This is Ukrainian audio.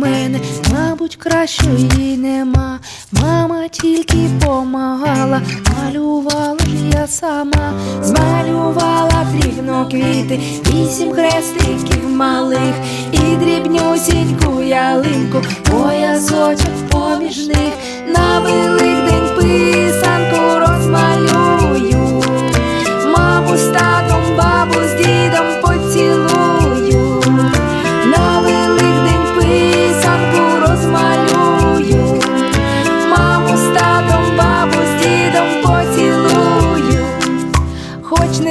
мене, мабуть, кращої нема. Мама тільки помагала, малювала ж я сама, змалювала плівно квіти, вісім хрестиків малих. І дрібнюсіньку